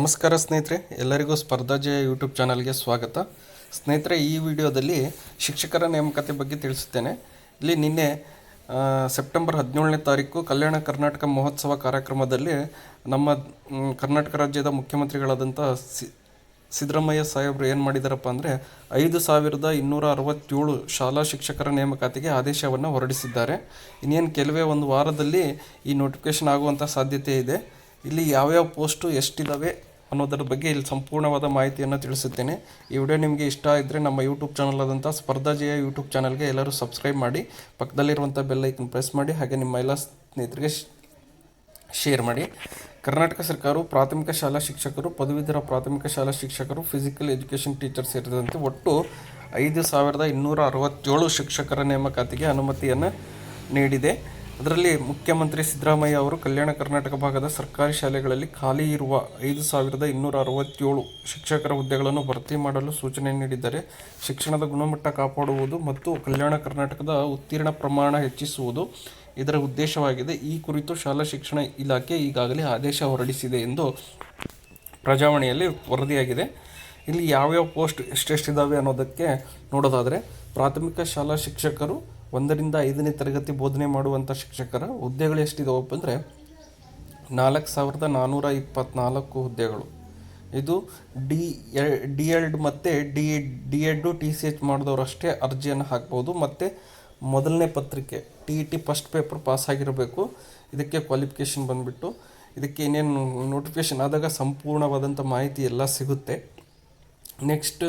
ನಮಸ್ಕಾರ ಸ್ನೇಹಿತರೆ, ಎಲ್ಲರಿಗೂ ಸ್ಪರ್ಧಾಜಯ ಯೂಟ್ಯೂಬ್ ಚಾನಲ್ಗೆ ಸ್ವಾಗತ. ಸ್ನೇಹಿತರೆ, ಈ ವಿಡಿಯೋದಲ್ಲಿ ಶಿಕ್ಷಕರ ನೇಮಕಾತಿ ಬಗ್ಗೆ ತಿಳಿಸುತ್ತೇನೆ. ಇಲ್ಲಿ ನಿನ್ನೆ ಸೆಪ್ಟೆಂಬರ್ ಹದಿನೇಳನೇ ತಾರೀಕು ಕಲ್ಯಾಣ ಕರ್ನಾಟಕ ಮಹೋತ್ಸವ ಕಾರ್ಯಕ್ರಮದಲ್ಲಿ ನಮ್ಮ ಕರ್ನಾಟಕ ರಾಜ್ಯದ ಮುಖ್ಯಮಂತ್ರಿಗಳಾದಂಥ ಸಿ, ಸಿದ್ದರಾಮಯ್ಯ ಸಾಹೇಬರು ಏನು ಮಾಡಿದಾರಪ್ಪ ಅಂದರೆ, ಐದು ಸಾವಿರದ ಇನ್ನೂರ ಅರವತ್ತೇಳು ಶಾಲಾ ಶಿಕ್ಷಕರ ನೇಮಕಾತಿಗೆ ಆದೇಶವನ್ನು ಹೊರಡಿಸಿದ್ದಾರೆ. ಇನ್ನೇನು ಕೆಲವೇ ಒಂದು ವಾರದಲ್ಲಿ ಈ ನೋಟಿಫಿಕೇಶನ್ ಆಗುವಂಥ ಸಾಧ್ಯತೆ ಇದೆ. ಇಲ್ಲಿ ಯಾವ್ಯಾವ ಪೋಸ್ಟು ಎಷ್ಟಿದ್ದಾವೆ ಅನ್ನೋದರ ಬಗ್ಗೆ ಇಲ್ಲಿ ಸಂಪೂರ್ಣವಾದ ಮಾಹಿತಿಯನ್ನು ತಿಳಿಸುತ್ತೇನೆ. ಈ ವಿಡಿಯೋ ನಿಮಗೆ ಇಷ್ಟ ಇದ್ದರೆ ನಮ್ಮ ಯೂಟ್ಯೂಬ್ ಚಾನಲ್ ಆದಂಥ ಸ್ಪರ್ಧಾಜಯ ಯೂಟ್ಯೂಬ್ ಚಾನಲ್ಗೆ ಎಲ್ಲರೂ ಸಬ್ಸ್ಕ್ರೈಬ್ ಮಾಡಿ, ಪಕ್ಕದಲ್ಲಿರುವಂಥ ಬೆಲ್ ಐಕನ್ ಪ್ರೆಸ್ ಮಾಡಿ, ಹಾಗೆ ನಿಮ್ಮ ಎಲ್ಲ ಸ್ನೇಹಿತರಿಗೆ ಶೇರ್ ಮಾಡಿ. ಕರ್ನಾಟಕ ಸರ್ಕಾರವು ಪ್ರಾಥಮಿಕ ಶಾಲಾ ಶಿಕ್ಷಕರು, ಪದವೀಧರ ಪ್ರಾಥಮಿಕ ಶಾಲಾ ಶಿಕ್ಷಕರು ಫಿಸಿಕಲ್ ಎಜುಕೇಷನ್ ಟೀಚರ್ ಸೇರಿದಂತೆ ಒಟ್ಟು ಐದು ಸಾವಿರದ ಇನ್ನೂರ ಅರವತ್ತೇಳು ಶಿಕ್ಷಕರ ನೇಮಕಾತಿಗೆ ಅನುಮತಿಯನ್ನು ನೀಡಿದೆ. ಅದರಲ್ಲಿ ಮುಖ್ಯಮಂತ್ರಿ ಸಿದ್ದರಾಮಯ್ಯ ಅವರು ಕಲ್ಯಾಣ ಕರ್ನಾಟಕ ಭಾಗದ ಸರ್ಕಾರಿ ಶಾಲೆಗಳಲ್ಲಿ ಖಾಲಿ ಇರುವ ಐದು ಸಾವಿರದ ಇನ್ನೂರ ಅರವತ್ತೇಳು ಶಿಕ್ಷಕರ ಹುದ್ದೆಗಳನ್ನು ಭರ್ತಿ ಮಾಡಲು ಸೂಚನೆ ನೀಡಿದ್ದಾರೆ ಶಿಕ್ಷಣದ ಗುಣಮಟ್ಟ ಕಾಪಾಡುವುದು ಮತ್ತು ಕಲ್ಯಾಣ ಕರ್ನಾಟಕದ ಉತ್ತೀರ್ಣ ಪ್ರಮಾಣ ಹೆಚ್ಚಿಸುವುದು ಇದರ ಉದ್ದೇಶವಾಗಿದೆ. ಈ ಕುರಿತು ಶಾಲಾ ಶಿಕ್ಷಣ ಇಲಾಖೆ ಈಗಾಗಲೇ ಆದೇಶ ಹೊರಡಿಸಿದೆ ಎಂದು ಪ್ರಜಾವಾಣಿಯಲ್ಲಿ ವರದಿಯಾಗಿದೆ. ಇಲ್ಲಿ ಯಾವ್ಯಾವ ಪೋಸ್ಟ್ ಎಷ್ಟೆಷ್ಟಿದ್ದಾವೆ ಅನ್ನೋದಕ್ಕೆ ನೋಡೋದಾದರೆ ಪ್ರಾಥಮಿಕ ಶಾಲಾ ಶಿಕ್ಷಕರು ಒಂದರಿಂದ ಐದನೇ ತರಗತಿ ಬೋಧನೆ ಮಾಡುವಂಥ ಶಿಕ್ಷಕರ ಹುದ್ದೆಗಳು ಎಷ್ಟಿದಾವಪ್ಪ ಅಂದರೆ ನಾಲ್ಕು ಸಾವಿರದ ನಾನ್ನೂರ ಇಪ್ಪತ್ತ್ನಾಲ್ಕು ಹುದ್ದೆಗಳು. ಇದು ಡಿ ಡಿ ಎಲ್ಡ್ ಮತ್ತು D D Ed T C H ಮಾಡಿದವರು ಅಷ್ಟೇ ಅರ್ಜಿಯನ್ನು ಹಾಕ್ಬೋದು. ಮತ್ತು ಮೊದಲನೇ ಪತ್ರಿಕೆ, T E T first paper pass ಆಗಿರಬೇಕು. ಇದಕ್ಕೆ ಕ್ವಾಲಿಫಿಕೇಷನ್ ಬಂದುಬಿಟ್ಟು ಇದಕ್ಕೆ ಏನೇನು ನೋಟಿಫಿಕೇಷನ್ ಆದಾಗ ಸಂಪೂರ್ಣವಾದಂಥ ಮಾಹಿತಿ ಎಲ್ಲ ಸಿಗುತ್ತೆ. ನೆಕ್ಸ್ಟ್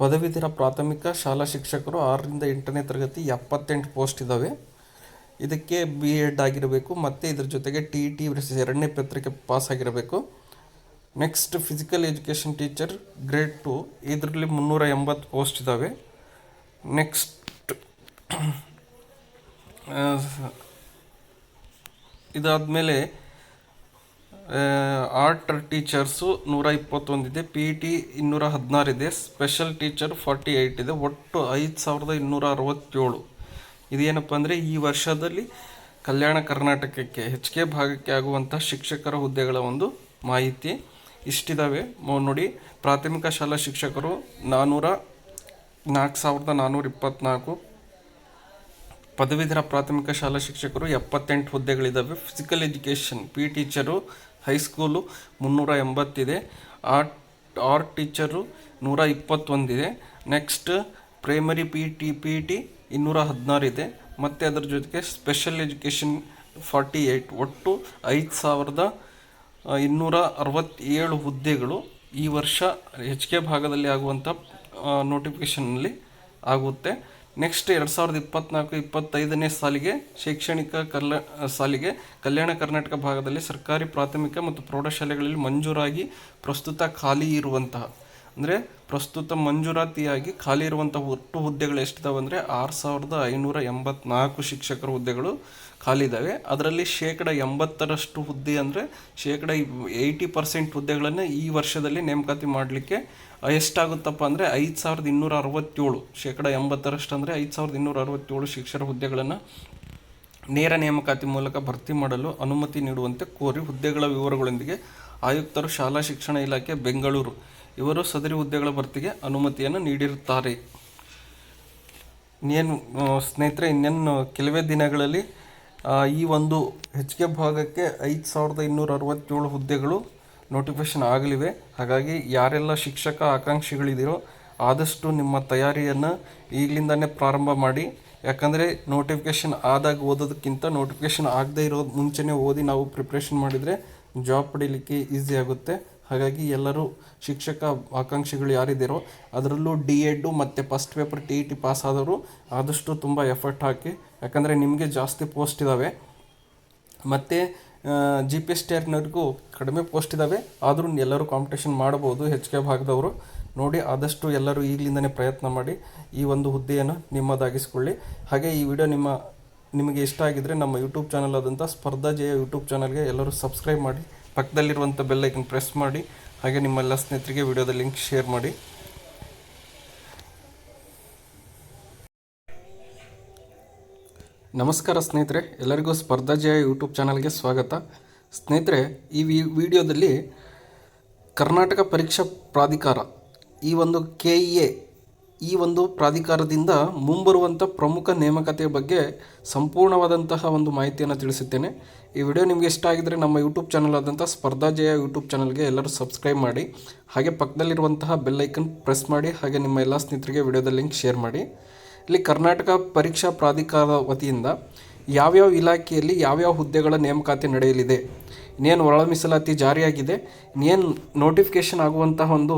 ಪದವೀಧರ ಪ್ರಾಥಮಿಕ ಶಾಲಾ ಶಿಕ್ಷಕರು ಆರರಿಂದ ಎಂಟನೇ ತರಗತಿ ಎಪ್ಪತ್ತೆಂಟು ಪೋಸ್ಟ್ ಇದ್ದಾವೆ ಇದಕ್ಕೆ ಬಿ ಎಡ್ ಆಗಿರಬೇಕು, ಮತ್ತು ಇದ್ರ ಜೊತೆಗೆ ಟಿ ಇ ಟಿ ಎರಡನೇ ಪತ್ರಿಕೆ ಪಾಸ್ ಆಗಿರಬೇಕು. Next physical education teacher grade two ಇದರಲ್ಲಿ ಮುನ್ನೂರ ಎಂಬತ್ತು ಪೋಸ್ಟ್ ಇದ್ದಾವೆ ನೆಕ್ಸ್ಟ್ ಇದಾದಮೇಲೆ ಆರ್ಟ್ ಟೀಚರ್ಸು ನೂರ ಇಪ್ಪತ್ತೊಂದಿದೆ ಪಿ ಟಿ ಇನ್ನೂರ ಹದಿನಾರಿದೆ ಸ್ಪೆಷಲ್ ಟೀಚರ್ ಫಾರ್ಟಿ ಏಯ್ಟ್ ಇದೆ, ಒಟ್ಟು ಐದು ಸಾವಿರದ ಇನ್ನೂರ ಅರವತ್ತೇಳು. ಇದೇನಪ್ಪ ಅಂದರೆ ಈ ವರ್ಷದಲ್ಲಿ ಕಲ್ಯಾಣ ಕರ್ನಾಟಕಕ್ಕೆ ಹೆಚ್ಚಿಗೆ ಭಾಗಕ್ಕೆ ಆಗುವಂಥ ಶಿಕ್ಷಕರ ಹುದ್ದೆಗಳ ಒಂದು ಮಾಹಿತಿ ಇಷ್ಟಿದ್ದಾವೆ ನೋಡಿ, ಪ್ರಾಥಮಿಕ ಶಾಲಾ ಶಿಕ್ಷಕರು ನಾನ್ನೂರ ನಾಲ್ಕು ಸಾವಿರದ ನಾನ್ನೂರ ಇಪ್ಪತ್ತ್ನಾಲ್ಕು ಪದವೀಧರ ಪ್ರಾಥಮಿಕ ಶಾಲಾ ಶಿಕ್ಷಕರು ಎಪ್ಪತ್ತೆಂಟು ಹುದ್ದೆಗಳಿದ್ದಾವೆ physical education P teacher high school ಮುನ್ನೂರ ಎಂಬತ್ತಿದೆ. ಆರ್ಟ್ ಆರ್ಟ್ ಟೀಚರು ನೂರ ಇಪ್ಪತ್ತೊಂದಿದೆ. Next primary P T P T ಇನ್ನೂರ ಹದಿನಾರಿದೆ. ಮತ್ತು ಅದರ ಜೊತೆಗೆ ಸ್ಪೆಷಲ್ ಎಜುಕೇಷನ್ ಫಾರ್ಟಿ ಏಯ್ಟ್ ಒಟ್ಟು ಐದು ಸಾವಿರದ ಇನ್ನೂರ ಅರವತ್ತೇಳು ಹುದ್ದೆಗಳು ಈ ವರ್ಷ ಹೆಚ್ಚಿಗೆ ಭಾಗದಲ್ಲಿ ಆಗುವಂಥ ನೋಟಿಫಿಕೇಷನ್ನಲ್ಲಿ ಆಗುತ್ತೆ. ನೆಕ್ಸ್ಟ್ ಎರಡು ಸಾವಿರದ ಇಪ್ಪತ್ನಾಲ್ಕು, ಇಪ್ಪತ್ತೈದನೇ ಸಾಲಿಗೆ ಶೈಕ್ಷಣಿಕ ಕಲ್ಯಾ ಸಾಲಿಗೆ ಕಲ್ಯಾಣ ಕರ್ನಾಟಕ ಭಾಗದಲ್ಲಿ ಸರ್ಕಾರಿ ಪ್ರಾಥಮಿಕ ಮತ್ತು ಪ್ರೌಢಶಾಲೆಗಳಲ್ಲಿ ಮಂಜೂರಾಗಿ ಪ್ರಸ್ತುತ ಖಾಲಿ ಇರುವಂತಹ, ಅಂದರೆ ಪ್ರಸ್ತುತ ಮಂಜೂರಾತಿಯಾಗಿ ಖಾಲಿ ಇರುವಂತಹ ಒಟ್ಟು ಹುದ್ದೆಗಳು ಎಷ್ಟಿದಾವೆ ಅಂದರೆ ಆರು ಸಾವಿರದ ಐನೂರ ಎಂಬತ್ನಾಲ್ಕು ಶಿಕ್ಷಕರ ಹುದ್ದೆಗಳು ಖಾಲಿ ಇದ್ದಾವೆ ಅದರಲ್ಲಿ ಶೇಕಡ ಎಂಬತ್ತರಷ್ಟು ಹುದ್ದೆ ಅಂದರೆ ಶೇಕಡ ಏಯ್ಟಿ ಪರ್ಸೆಂಟ್ ಹುದ್ದೆಗಳನ್ನು ಈ ವರ್ಷದಲ್ಲಿ ನೇಮಕಾತಿ ಮಾಡಲಿಕ್ಕೆ ಎಷ್ಟಾಗುತ್ತಪ್ಪ ಅಂದರೆ ಐದು ಸಾವಿರದ ಇನ್ನೂರ ಅರವತ್ತೇಳು. ಶೇಕಡ ಎಂಬತ್ತರಷ್ಟು ಅಂದರೆ ಐದು ಸಾವಿರದ ಇನ್ನೂರ ಅರವತ್ತೇಳು ಶಿಕ್ಷಕರ ಹುದ್ದೆಗಳನ್ನು ನೇರ ನೇಮಕಾತಿ ಮೂಲಕ ಭರ್ತಿ ಮಾಡಲು ಅನುಮತಿ ನೀಡುವಂತೆ ಕೋರಿ ಹುದ್ದೆಗಳ ವಿವರಗಳೊಂದಿಗೆ ಆಯುಕ್ತರು ಶಾಲಾ ಶಿಕ್ಷಣ ಇಲಾಖೆ ಬೆಂಗಳೂರು. ಇವರು ಸದರಿ ಹುದ್ದೆಗಳ ಭರ್ತಿಗೆ ಅನುಮತಿಯನ್ನು ನೀಡಿರುತ್ತಾರೆ. ಇನ್ನೇನು ಸ್ನೇಹಿತರೆ, ಇನ್ನೇನು ಕೆಲವೇ ದಿನಗಳಲ್ಲಿ ಈ ಒಂದು ಹೆಚ್ಚಿಗೆ ಭಾಗಕ್ಕೆ ಐದು ಸಾವಿರದ ಇನ್ನೂರ ಅರವತ್ತೇಳು ಹುದ್ದೆಗಳು ನೋಟಿಫಿಕೇಶನ್ ಆಗಲಿವೆ. ಹಾಗಾಗಿ ಯಾರೆಲ್ಲ ಶಿಕ್ಷಕ ಆಕಾಂಕ್ಷಿಗಳಿದ್ದೀರೋ ಆದಷ್ಟು ನಿಮ್ಮ ತಯಾರಿಯನ್ನು ಈಗಲಿಂದನೇ ಪ್ರಾರಂಭ ಮಾಡಿ. ಯಾಕಂದರೆ ನೋಟಿಫಿಕೇಶನ್ ಆದಾಗ ಓದೋದಕ್ಕಿಂತ ನೋಟಿಫಿಕೇಶನ್ ಆಗದೇ ಇರೋ ಮುಂಚೆನೇ ಓದಿ ನಾವು ಪ್ರಿಪ್ರೇಷನ್ ಮಾಡಿದರೆ ಜಾಬ್ ಪಡೀಲಿಕ್ಕೆ ಈಸಿ ಆಗುತ್ತೆ. ಹಾಗಾಗಿ ಎಲ್ಲರೂ ಶಿಕ್ಷಕ ಆಕಾಂಕ್ಷಿಗಳು ಯಾರಿದ್ದೀರೋ ಅದರಲ್ಲೂ ಡಿ ಎಡ್ಡು ಮತ್ತು first paper T E T pass ಆದವರು ಆದಷ್ಟು ತುಂಬ ಎಫರ್ಟ್ ಹಾಕಿ, ಯಾಕಂದರೆ ನಿಮಗೆ ಜಾಸ್ತಿ ಪೋಸ್ಟ್ ಇದ್ದಾವೆ ಮತ್ತು ಜಿ ಪಿ ಎಸ್ ಟಿಯರ್ನವ್ರಿಗೂ ಕಡಿಮೆ ಪೋಸ್ಟ್ ಇದ್ದಾವೆ ಆದರೂ ಎಲ್ಲರೂ ಕಾಂಪಿಟೇಷನ್ ಮಾಡ್ಬೋದು ಹೆಚ್ಚಿಗೆ ಭಾಗದವರು. ನೋಡಿ, ಆದಷ್ಟು ಎಲ್ಲರೂ ಈಗಲಿಂದನೇ ಪ್ರಯತ್ನ ಮಾಡಿ ಈ ಒಂದು ಹುದ್ದೆಯನ್ನು ನಿಮ್ಮದಾಗಿಸ್ಕೊಳ್ಳಿ. ಹಾಗೆ ಈ ವಿಡಿಯೋ ನಿಮ್ಮ, ನಿಮಗೆ ಇಷ್ಟ ಆಗಿದ್ದರೆ ನಮ್ಮ ಯೂಟ್ಯೂಬ್ ಚಾನಲ್ ಆದಂಥ ಸ್ಪರ್ಧಾ ಜಯ ಯೂಟ್ಯೂಬ್ ಚಾನಲ್ಗೆ ಎಲ್ಲರೂ ಸಬ್ಸ್ಕ್ರೈಬ್ ಮಾಡಿ. ಪಕ್ಕದಲ್ಲಿರುವಂಥ ಬೆಲ್ಲೈಕನ್ ಪ್ರೆಸ್ ಮಾಡಿ, ಹಾಗೆ ನಿಮ್ಮೆಲ್ಲ ಸ್ನೇಹಿತರಿಗೆ ವಿಡಿಯೋದ ಲಿಂಕ್ ಶೇರ್ ಮಾಡಿ. ನಮಸ್ಕಾರ ಸ್ನೇಹಿತರೆ, ಎಲ್ಲರಿಗೂ ಸ್ಪರ್ಧಾಜಯ ಯೂಟ್ಯೂಬ್ ಚಾನಲ್ಗೆ ಸ್ವಾಗತ. ಸ್ನೇಹಿತರೆ, ಈ ವಿ, ವಿಡಿಯೋದಲ್ಲಿ ಕರ್ನಾಟಕ ಪರೀಕ್ಷಾ ಪ್ರಾಧಿಕಾರ ಈ ಒಂದು ಕೆ ಇ ಎ ಈ ಒಂದು ಪ್ರಾಧಿಕಾರದಿಂದ ಮುಂಬರುವಂಥ ಪ್ರಮುಖ ನೇಮಕಾತಿಯ ಬಗ್ಗೆ ಸಂಪೂರ್ಣವಾದಂತಹ ಒಂದು ಮಾಹಿತಿಯನ್ನು ತಿಳಿಸುತ್ತೇನೆ. ಈ ವಿಡಿಯೋ ನಿಮಗೆ ಇಷ್ಟ ಆಗಿದ್ದರೆ ನಮ್ಮ ಯೂಟ್ಯೂಬ್ ಚಾನಲ್ ಆದಂಥ ಸ್ಪರ್ಧಾ ಜಯ ಯೂಟ್ಯೂಬ್ ಚಾನಲ್ಗೆ ಎಲ್ಲರೂ ಸಬ್ಸ್ಕ್ರೈಬ್ ಮಾಡಿ, ಹಾಗೆ ಪಕ್ಕದಲ್ಲಿರುವಂತಹ ಬೆಲ್ ಐಕನ್ ಪ್ರೆಸ್ ಮಾಡಿ, ಹಾಗೆ ನಿಮ್ಮ ಎಲ್ಲ ಸ್ನೇಹಿತರಿಗೆ ವಿಡಿಯೋದ ಲಿಂಕ್ ಶೇರ್ ಮಾಡಿ. ಇಲ್ಲಿ ಕರ್ನಾಟಕ ಪರೀಕ್ಷಾ ಪ್ರಾಧಿಕಾರ ವತಿಯಿಂದ ಯಾವ್ಯಾವ ಇಲಾಖೆಯಲ್ಲಿ ಯಾವ್ಯಾವ ಹುದ್ದೆಗಳ ನೇಮಕಾತಿ ನಡೆಯಲಿದೆ, ಇನ್ನೇನು ಒಳ ಮೀಸಲಾತಿ ಜಾರಿಯಾಗಿದೆ, ಇನ್ನೇನು ನೋಟಿಫಿಕೇಷನ್ ಆಗುವಂತಹ ಒಂದು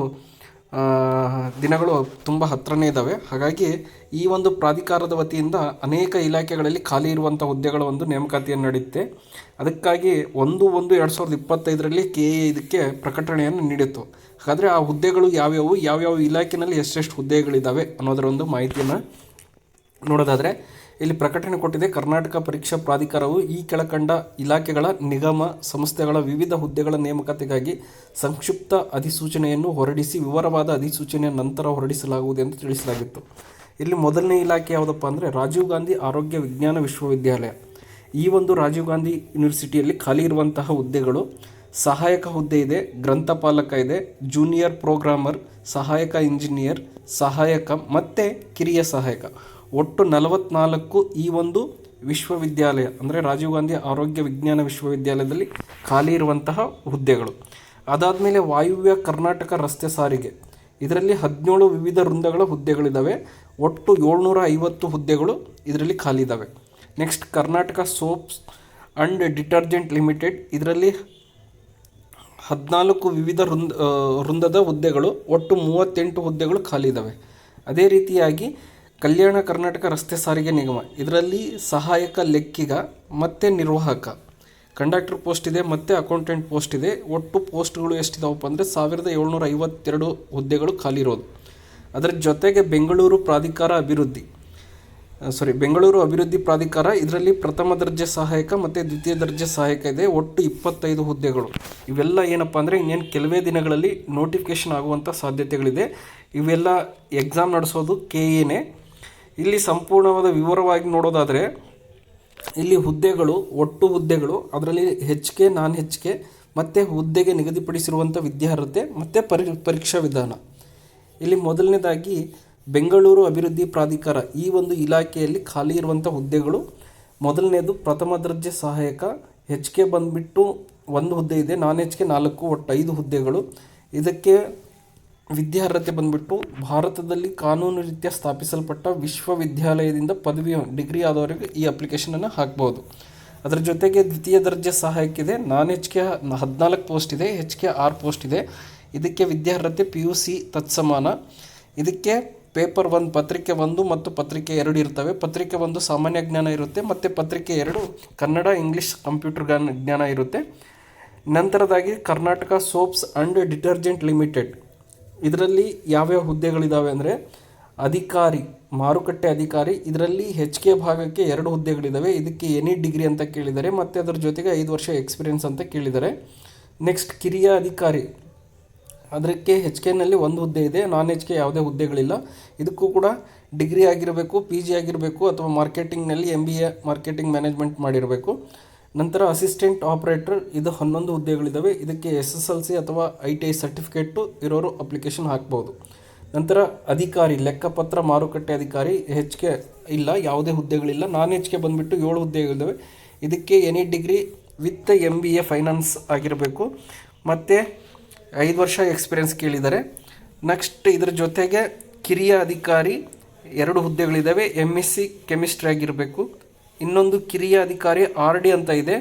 ದಿನಗಳು ತುಂಬ ಹತ್ತಿರನೇ ಇದ್ದಾವೆ ಹಾಗಾಗಿ ಈ ಒಂದು ಪ್ರಾಧಿಕಾರದ ವತಿಯಿಂದ ಅನೇಕ ಇಲಾಖೆಗಳಲ್ಲಿ ಖಾಲಿ ಇರುವಂಥ ಹುದ್ದೆಗಳ ಒಂದು ನೇಮಕಾತಿಯನ್ನು ನಡೆಯುತ್ತೆ. ಅದಕ್ಕಾಗಿ ಒಂದು ಒಂದು ಎರಡು ಸಾವಿರದ ಇಪ್ಪತ್ತೈದರಲ್ಲಿ ಕೆ ಎ ಇದಕ್ಕೆ ಪ್ರಕಟಣೆಯನ್ನು ನೀಡಿತ್ತು. ಹಾಗಾದರೆ ಆ ಹುದ್ದೆಗಳು ಯಾವ್ಯಾವು, ಯಾವ್ಯಾವ ಇಲಾಖೆಯಲ್ಲಿ ಎಷ್ಟೆಷ್ಟು ಹುದ್ದೆಗಳಿದ್ದಾವೆ ಅನ್ನೋದರ ಒಂದು ಮಾಹಿತಿಯನ್ನು ನೋಡೋದಾದರೆ ಇಲ್ಲಿ ಪ್ರಕಟಣೆ ಕೊಟ್ಟಿದೆ, ಕರ್ನಾಟಕ ಪರೀಕ್ಷಾ ಪ್ರಾಧಿಕಾರವು ಈ ಕೆಳಕಂಡ ಇಲಾಖೆಗಳ ನಿಗಮ ಸಂಸ್ಥೆಗಳ ವಿವಿಧ ಹುದ್ದೆಗಳ ನೇಮಕಾತಿಗಾಗಿ ಸಂಕ್ಷಿಪ್ತ ಅಧಿಸೂಚನೆಯನ್ನು ಹೊರಡಿಸಿ, ವಿವರವಾದ ಅಧಿಸೂಚನೆಯ ನಂತರ ಹೊರಡಿಸಲಾಗುವುದು ಎಂದು ತಿಳಿಸಲಾಗಿತ್ತು. ಇಲ್ಲಿ ಮೊದಲನೇ ಇಲಾಖೆ ಯಾವುದಪ್ಪ ಅಂದರೆ, ರಾಜೀವ್ ಗಾಂಧಿ ಆರೋಗ್ಯ ವಿಜ್ಞಾನ ವಿಶ್ವವಿದ್ಯಾಲಯ. ಈ ಒಂದು ರಾಜೀವ್ ಗಾಂಧಿ ಯೂನಿವರ್ಸಿಟಿಯಲ್ಲಿ ಖಾಲಿ ಇರುವಂತಹ ಹುದ್ದೆಗಳು, ಸಹಾಯಕ ಹುದ್ದೆ ಇದೆ, ಗ್ರಂಥಪಾಲಕ ಇದೆ, ಜೂನಿಯರ್ ಪ್ರೋಗ್ರಾಮರ್, ಸಹಾಯಕ ಇಂಜಿನಿಯರ್, ಸಹಾಯಕ ಮತ್ತು ಕಿರಿಯ ಸಹಾಯಕ. ಒಟ್ಟು ನಲವತ್ನಾಲ್ಕು ಈ ಒಂದು ವಿಶ್ವವಿದ್ಯಾಲಯ, ಅಂದರೆ ರಾಜೀವ್ ಗಾಂಧಿ ಆರೋಗ್ಯ ವಿಜ್ಞಾನ ವಿಶ್ವವಿದ್ಯಾಲಯದಲ್ಲಿ ಖಾಲಿ ಇರುವಂತಹ ಹುದ್ದೆಗಳು. ಅದಾದ ಮೇಲೆ ವಾಯುವ್ಯ ಕರ್ನಾಟಕ ರಸ್ತೆ ಸಾರಿಗೆ. ಇದರಲ್ಲಿ ಹದಿನೇಳು ವಿವಿಧ ವೃಂದಗಳ ಹುದ್ದೆಗಳಿದ್ದಾವೆ ಒಟ್ಟು ಏಳ್ನೂರ ಐವತ್ತು ಹುದ್ದೆಗಳು ಇದರಲ್ಲಿ ಖಾಲಿ ಇದ್ದಾವೆ next Karnataka soaps and detergent limited. ಇದರಲ್ಲಿ ಹದಿನಾಲ್ಕು ವಿವಿಧ ವೃಂದ ವೃಂದದ ಹುದ್ದೆಗಳು, ಒಟ್ಟು ಮೂವತ್ತೆಂಟು ಹುದ್ದೆಗಳು ಖಾಲಿ ಇದ್ದಾವೆ ಅದೇ ರೀತಿಯಾಗಿ ಕಲ್ಯಾಣ ಕರ್ನಾಟಕ ರಸ್ತೆ ಸಾರಿಗೆ ನಿಗಮ. ಇದರಲ್ಲಿ ಸಹಾಯಕ, ಲೆಕ್ಕಿಗ, ಮತ್ತು ನಿರ್ವಾಹಕ. ಕಂಡಕ್ಟರ್ ಪೋಸ್ಟ್ ಇದೆ, ಮತ್ತು ಅಕೌಂಟೆಂಟ್ ಪೋಸ್ಟ್ ಇದೆ. ಒಟ್ಟು ಪೋಸ್ಟ್ಗಳು ಎಷ್ಟಿದಾವಪ್ಪ ಅಂದರೆ ಸಾವಿರದ ಏಳ್ನೂರ ಐವತ್ತೆರಡು ಹುದ್ದೆಗಳು ಖಾಲಿ ಇರೋದು. ಅದರ ಜೊತೆಗೆ ಬೆಂಗಳೂರು ಪ್ರಾಧಿಕಾರ ಅಭಿವೃದ್ಧಿ. ಸಾರಿ ಬೆಂಗಳೂರು ಅಭಿವೃದ್ಧಿ ಪ್ರಾಧಿಕಾರ, ಇದರಲ್ಲಿ ಪ್ರಥಮ ದರ್ಜೆ ಸಹಾಯಕ ಮತ್ತು ದ್ವಿತೀಯ ದರ್ಜೆ ಸಹಾಯಕ ಇದೆ. ಒಟ್ಟು ಇಪ್ಪತ್ತೈದು ಹುದ್ದೆಗಳು. ಇವೆಲ್ಲ ಏನಪ್ಪ ಅಂದರೆ ಇನ್ನೇನು ಕೆಲವೇ ದಿನಗಳಲ್ಲಿ ನೋಟಿಫಿಕೇಷನ್ ಆಗುವಂಥ ಸಾಧ್ಯತೆಗಳಿದೆ. ಇವೆಲ್ಲ ಎಕ್ಸಾಮ್ ನಡೆಸೋದು ಕೆ ಎನೇ ಇಲ್ಲಿ ಸಂಪೂರ್ಣವಾದ ವಿವರವಾಗಿ ನೋಡೋದಾದರೆ, ಇಲ್ಲಿ ಹುದ್ದೆಗಳು, ಒಟ್ಟು ಹುದ್ದೆಗಳು, ಅದರಲ್ಲಿ H K non H K ಮತ್ತು ಹುದ್ದೆಗೆ ನಿಗದಿಪಡಿಸಿರುವಂಥ ವಿದ್ಯಾರ್ಹತೆ, ಮತ್ತು ಪರಿ, ಪರೀಕ್ಷಾ ವಿಧಾನ. ಇಲ್ಲಿ ಮೊದಲನೇದಾಗಿ, ಬೆಂಗಳೂರು ಅಭಿವೃದ್ಧಿ ಪ್ರಾಧಿಕಾರ ಈ ಒಂದು ಇಲಾಖೆಯಲ್ಲಿ ಖಾಲಿ ಇರುವಂಥ ಹುದ್ದೆಗಳು. ಮೊದಲನೇದು ಪ್ರಥಮ ದರ್ಜೆ ಸಹಾಯಕ ಹೆಚ್ ಕೆ ಬಂದುಬಿಟ್ಟು ಒಂದು ಹುದ್ದೆ ಇದೆ, ನಾನ್ ಹೆಚ್ ಕೆ ನಾಲ್ಕು ಒಟ್ಟು ಐದು ಹುದ್ದೆಗಳು. ಇದಕ್ಕೆ ವಿದ್ಯಾರ್ಹತೆ ಬಂದ್ಬಿಟ್ಟು ಭಾರತದಲ್ಲಿ ಕಾನೂನು ರೀತ್ಯ ಸ್ಥಾಪಿಸಲ್ಪಟ್ಟ ವಿಶ್ವವಿದ್ಯಾಲಯದಿಂದ ಪದವಿ ಡಿಗ್ರಿ ಆದವರಿಗೆ ಈ ಅಪ್ಲಿಕೇಶನನ್ನು ಹಾಕ್ಬೋದು. ಅದರ ಜೊತೆಗೆ ದ್ವಿತೀಯ ದರ್ಜೆ ಸಹಾಯಕ ಇದೆ ನಾನ್ ಎಚ್ ಕೆ ಹದಿನಾಲ್ಕು ಪೋಸ್ಟ್ ಇದೆ ಹೆಚ್ ಕೆ ಆರು ಪೋಸ್ಟ್ ಇದೆ. ಇದಕ್ಕೆ ವಿದ್ಯಾರ್ಹತೆ ಪಿ ಯು ಸಿ ತತ್ಸಮಾನ. ಇದಕ್ಕೆ ಪೇಪರ್ ಒಂದು ಪತ್ರಿಕೆ ಒಂದು ಮತ್ತು ಪತ್ರಿಕೆ ಎರಡು ಇರ್ತವೆ. ಪತ್ರಿಕೆ ಒಂದು ಸಾಮಾನ್ಯ ಜ್ಞಾನ ಇರುತ್ತೆ ಮತ್ತು ಪತ್ರಿಕೆ ಎರಡು ಕನ್ನಡ, ಇಂಗ್ಲೀಷ್ ಕಂಪ್ಯೂಟರ್ ಜ್ಞಾನ ಇರುತ್ತೆ. ನಂತರದಾಗಿ Karnataka soaps and detergent limited ಇದರಲ್ಲಿ ಯಾವ್ಯಾವ ಹುದ್ದೆಗಳಿದ್ದಾವೆ ಅಂದರೆ ಅಧಿಕಾರಿ, ಮಾರುಕಟ್ಟೆ ಅಧಿಕಾರಿ, ಇದರಲ್ಲಿ ಹೆಚ್ ಕೆ ಭಾಗಕ್ಕೆ ಎರಡು ಹುದ್ದೆಗಳಿದ್ದಾವೆ ಇದಕ್ಕೆ ಎನಿ ಡಿಗ್ರಿ ಅಂತ ಕೇಳಿದ್ದಾರೆ, ಮತ್ತು ಅದರ ಜೊತೆಗೆ ಐದು ವರ್ಷ ಎಕ್ಸ್ಪೀರಿಯನ್ಸ್ ಅಂತ ಕೇಳಿದ್ದಾರೆ. ನೆಕ್ಸ್ಟ್ ಕಿರಿಯ ಅಧಿಕಾರಿ. ಅದಕ್ಕೆ ಹೆಚ್ ಕೆನಲ್ಲಿ ಒಂದು ಹುದ್ದೆ ಇದೆ, ನಾನ್ ಹೆಚ್ ಕೆ ಯಾವುದೇ ಹುದ್ದೆಗಳಿಲ್ಲ. ಇದಕ್ಕೂ ಕೂಡ ಡಿಗ್ರಿ ಆಗಿರಬೇಕು ಪಿ ಜಿ ಆಗಿರಬೇಕು, ಅಥವಾ ಮಾರ್ಕೆಟಿಂಗ್ನಲ್ಲಿ M B A marketing management ಮಾಡಿರಬೇಕು. ನಂತರ ಅಸಿಸ್ಟೆಂಟ್ ಆಪರೇಟರ್ ಇದು ಹನ್ನೊಂದು ಹುದ್ದೆಗಳಿದ್ದಾವೆ ಇದಕ್ಕೆ ಎಸ್ ಎಸ್ ಎಲ್ ಸಿ ಅಥವಾ ಐ ಟಿ ಐ ಸರ್ಟಿಫಿಕೇಟು ಇರೋರು ಅಪ್ಲಿಕೇಶನ್ ಹಾಕ್ಬೋದು. ನಂತರ ಅಧಿಕಾರಿ, ಲೆಕ್ಕಪತ್ರ ಮಾರುಕಟ್ಟೆ ಅಧಿಕಾರಿ ಹೆಚ್ ಕೆ ಇಲ್ಲ, ಯಾವುದೇ ಹುದ್ದೆಗಳಿಲ್ಲ. ನಾನ್ ಹೆಚ್ ಕೆ ಬಂದುಬಿಟ್ಟು ಏಳು ಹುದ್ದೆಗಳಿದ್ದಾವೆ ಇದಕ್ಕೆ any degree with M B A finance ಆಗಿರಬೇಕು. ಮತ್ತು ಐದು ವರ್ಷ ಎಕ್ಸ್ಪೀರಿಯನ್ಸ್ ಕೇಳಿದ್ದಾರೆ. ನೆಕ್ಸ್ಟ್ ಇದರ ಜೊತೆಗೆ ಕಿರಿಯ ಅಧಿಕಾರಿ ಎರಡು ಹುದ್ದೆಗಳಿದ್ದಾವೆ ಎಂ ಎಸ್ ಸಿ ಕೆಮಿಸ್ಟ್ರಿ ಆಗಿರಬೇಕು. ಇನ್ನೊಂದು ಕಿರಿಯ ಅಧಿಕಾರಿ ಆರ್ ಡಿ ಅಂತ ಇದೆ.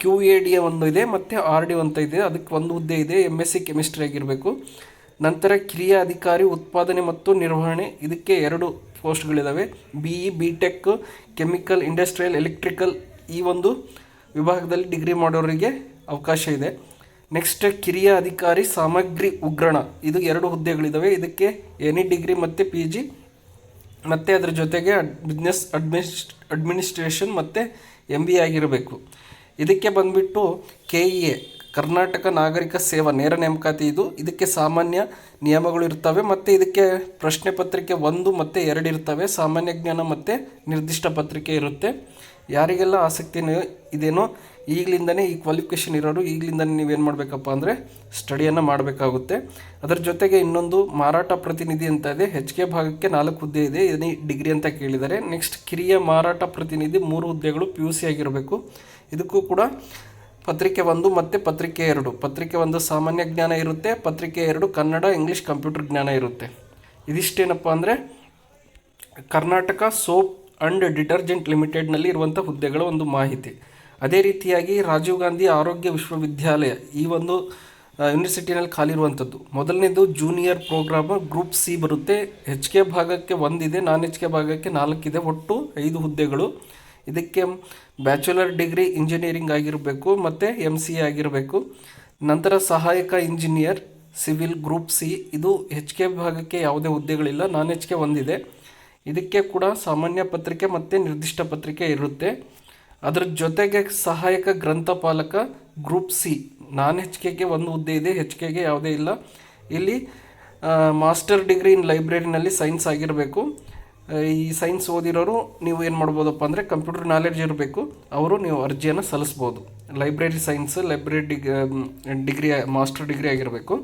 ಕ್ಯೂ ಎ ಡಿ ಒಂದು ಇದೆ, ಮತ್ತು ಆರ್ ಡಿ ಅಂತ ಇದೆ. ಅದಕ್ಕೆ ಒಂದು ಹುದ್ದೆ ಇದೆ ಎಂ ಎಸ್ ಸಿ ಕೆಮಿಸ್ಟ್ರಿ ಆಗಿರಬೇಕು. ನಂತರ ಕಿರಿಯ ಅಧಿಕಾರಿ ಉತ್ಪಾದನೆ ಮತ್ತು ನಿರ್ವಹಣೆ, ಇದಕ್ಕೆ ಎರಡು ಪೋಸ್ಟ್ಗಳಿದ್ದಾವೆ B E, B tech, chemical, industrial, electrical ಈ ಒಂದು ವಿಭಾಗದಲ್ಲಿ ಡಿಗ್ರಿ ಮಾಡೋರಿಗೆ ಅವಕಾಶ ಇದೆ. ನೆಕ್ಸ್ಟ್, ಕಿರಿಯ ಅಧಿಕಾರಿ ಸಾಮಗ್ರಿ ಉಗ್ರಣ. ಇದು ಎರಡು ಹುದ್ದೆಗಳಿದ್ದಾವೆ ಇದಕ್ಕೆ ಎನಿ ಡಿಗ್ರಿ ಮತ್ತು ಪಿ ಜಿ. ಮತ್ತು ಅದರ ಜೊತೆಗೆ ಬಿಸ್ನೆಸ್ ಅಡ್ಮಿನಿಸ್ ಅಡ್ಮಿನಿಸ್ಟ್ರೇಷನ್ ಮತ್ತು ಎಂ ಬಿ ಆಗಿರಬೇಕು. ಇದಕ್ಕೆ ಬಂದುಬಿಟ್ಟು ಕೆ ಇ ಎ ಕರ್ನಾಟಕ ನಾಗರಿಕ ಸೇವಾ, ನೇರ ನೇಮಕಾತಿ ಇದು. ಇದಕ್ಕೆ ಸಾಮಾನ್ಯ ನಿಯಮಗಳು ಇರ್ತವೆ ಮತ್ತು ಇದಕ್ಕೆ ಪ್ರಶ್ನೆ ಪತ್ರಿಕೆ ಒಂದು ಮತ್ತು ಎರಡು ಇರ್ತವೆ. ಸಾಮಾನ್ಯ ಜ್ಞಾನ ಮತ್ತು ನಿರ್ದಿಷ್ಟ ಪತ್ರಿಕೆ ಇರುತ್ತೆ. ಯಾರಿಗೆಲ್ಲ ಆಸಕ್ತಿ ಇದೇನೋ ಈಗಲಿಂದನೇ ಈ ಕ್ವಾಲಿಫಿಕೇಷನ್ ಇರೋರು, ಈಗಲಿಂದನೇ ನೀವೇನು ಮಾಡಬೇಕಪ್ಪ ಅಂದರೆ ಸ್ಟಡಿಯನ್ನು ಮಾಡಬೇಕಾಗುತ್ತೆ. ಅದರ ಜೊತೆಗೆ ಇನ್ನೊಂದು ಮಾರಾಟ ಪ್ರತಿನಿಧಿ ಅಂತ ಇದೆ. ಹೆಚ್ ಕೆ ಭಾಗಕ್ಕೆ ನಾಲ್ಕು ಹುದ್ದೆ ಇದೆ. ಇದನ್ನೇ ಡಿಗ್ರಿ ಅಂತ ಕೇಳಿದ್ದಾರೆ. ನೆಕ್ಸ್ಟ್ ಕಿರಿಯ ಮಾರಾಟ ಪ್ರತಿನಿಧಿ ಮೂರು ಹುದ್ದೆಗಳು ಪಿ ಯು ಸಿ ಆಗಿರಬೇಕು. ಇದಕ್ಕೂ ಕೂಡ ಪತ್ರಿಕೆ ಒಂದು ಮತ್ತು ಪತ್ರಿಕೆ ಎರಡು. ಪತ್ರಿಕೆ ಒಂದು ಸಾಮಾನ್ಯ ಜ್ಞಾನ ಇರುತ್ತೆ. ಪತ್ರಿಕೆ ಎರಡು ಕನ್ನಡ ಇಂಗ್ಲೀಷ್ ಕಂಪ್ಯೂಟರ್ ಜ್ಞಾನ ಇರುತ್ತೆ. ಇದಿಷ್ಟೇನಪ್ಪ ಅಂದರೆ ಕರ್ನಾಟಕ ಸೋಪ್ ಅಂಡ್ ಡಿಟರ್ಜೆಂಟ್ ಲಿಮಿಟೆಡ್ನಲ್ಲಿ ಇರುವಂಥ ಹುದ್ದೆಗಳ ಒಂದು ಮಾಹಿತಿ. ಅದೇ ರೀತಿಯಾಗಿ ರಾಜೀವ್ ಗಾಂಧಿ ಆರೋಗ್ಯ ವಿಶ್ವವಿದ್ಯಾಲಯ, ಈ ಒಂದು ಯೂನಿವರ್ಸಿಟಿನಲ್ಲಿ ಖಾಲಿ ಇರುವಂಥದ್ದು ಮೊದಲನೇದು ಜೂನಿಯರ್ ಪ್ರೋಗ್ರಾಮ್ ಗ್ರೂಪ್ ಸಿ ಬರುತ್ತೆ. ಹೆಚ್ ಕೆ ಭಾಗಕ್ಕೆ ಒಂದಿದೆ ನಾನ್ ಹೆಚ್ ಕೆ ಭಾಗಕ್ಕೆ ನಾಲ್ಕಿದೆ. ಒಟ್ಟು ಐದು ಹುದ್ದೆಗಳು. ಇದಕ್ಕೆ ಬ್ಯಾಚುಲರ್ ಡಿಗ್ರಿ ಇಂಜಿನಿಯರಿಂಗ್ ಆಗಿರಬೇಕು, ಮತ್ತು ಎಂ ಸಿ ಆಗಿರಬೇಕು. ನಂತರ ಸಹಾಯಕ ಇಂಜಿನಿಯರ್ ಸಿವಿಲ್ ಗ್ರೂಪ್ ಸಿ ಇದು ಹೆಚ್ ಕೆ ಭಾಗಕ್ಕೆ ಯಾವುದೇ ಹುದ್ದೆಗಳಿಲ್ಲ ನಾನ್ ಹೆಚ್ ಕೆ ಒಂದಿದೆ. ಇದಕ್ಕೆ ಕೂಡ ಸಾಮಾನ್ಯ ಪತ್ರಿಕೆ ಮತ್ತು ನಿರ್ದಿಷ್ಟ ಪತ್ರಿಕೆ ಇರುತ್ತೆ. ಅದರ ಜೊತೆಗೆ ಸಹಾಯಕ ಗ್ರಂಥಪಾಲಕ ಗ್ರೂಪ್ ಸಿ. ನಾನ್ ಹೆಚ್ ಕೆಗೆ ಒಂದು ಹುದ್ದೆ ಇದೆ ಹೆಚ್ ಕೆಗೆ ಯಾವುದೇ ಇಲ್ಲ. ಇಲ್ಲಿ ಮಾಸ್ಟರ್ ಡಿಗ್ರಿ ಇನ್ ಲೈಬ್ರರಿನಲ್ಲಿ ಸೈನ್ಸ್ ಆಗಿರಬೇಕು. ಈ ಸೈನ್ಸ್ ಓದಿರೋರು ನೀವು ಏನು ಮಾಡ್ಬೋದಪ್ಪ ಅಂದರೆ ಕಂಪ್ಯೂಟರ್ ನಾಲೆಡ್ಜ್ ಇರಬೇಕು. ಅವರು ನೀವು ಅರ್ಜಿಯನ್ನು ಸಲ್ಲಿಸ್ಬೋದು. Library science, library deg degree, master degree ಆಗಿರಬೇಕು.